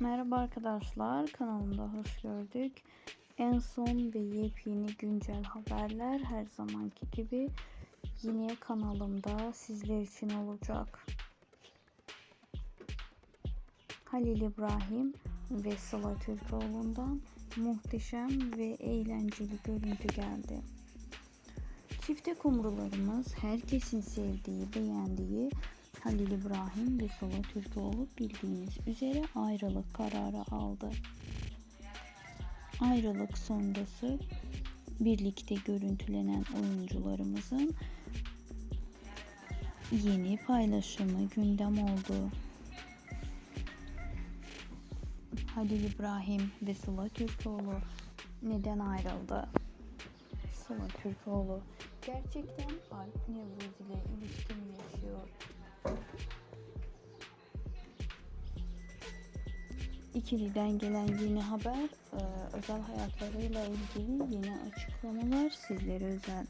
Merhaba arkadaşlar kanalımda hoş gördük. En son ve yepyeni güncel haberler her zamanki gibi yine kanalımda sizler için olacak. Halil İbrahim ve Sıla Türkoğlu'ndan muhteşem ve eğlenceli görüntü geldi. Çifte kumrularımız herkesin sevdiği, beğendiği Halil İbrahim ve Türkoğlu bildiğiniz üzere ayrılık kararı aldı. Ayrılık sonrası birlikte görüntülenen oyuncularımızın yeni paylaşımı gündem oldu. Halil İbrahim ve Sıla Türkoğlu neden ayrıldı? Sıla Türkoğlu gerçekten Alp Nevruz ile ilişki mi yaşıyor? İkiliden gelen yeni haber, e, özel hayatlarıyla ilgili yeni açıklamalar sizlere özel.